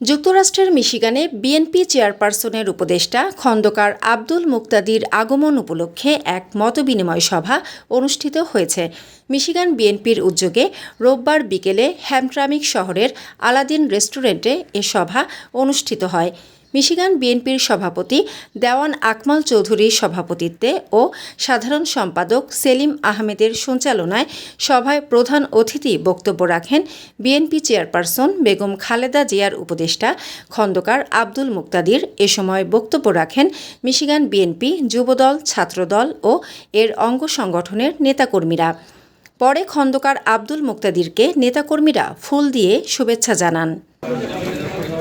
যুক্তরাষ্ট্রের মিশিগানে বিএনপি চেয়ারপারসনের উপদেষ্টা খন্দকার আব্দুল মুক্তাদির আগমন উপলক্ষে এক মতবিনিময় সভা অনুষ্ঠিত হয়েছে। মিশিগান বিএনপির উদ্যোগে রোববার বিকেলে হ্যামট্রামিক শহরের আলাদিন রেস্টুরেন্টে এ সভা অনুষ্ঠিত হয়। মিশিগান বিএনপির সভাপতি দেওয়ান আকমাল চৌধুরীর সভাপতিত্বে ও সাধারণ সম্পাদক সেলিম আহমেদের সঞ্চালনায় সভায় প্রধান অতিথি বক্তব্য রাখেন বিএনপি চেয়ারপারসন বেগম খালেদা জিয়ার উপদেষ্টা খন্দকার আব্দুল মুক্তাদির। এ সময় বক্তব্য রাখেন মিশিগান বিএনপি যুবদল, ছাত্রদল ও এর অঙ্গ সংগঠনের নেতাকর্মীরা। পরে খন্দকার আব্দুল মুক্তাদিরকে নেতাকর্মীরা ফুল দিয়ে শুভেচ্ছা জানান।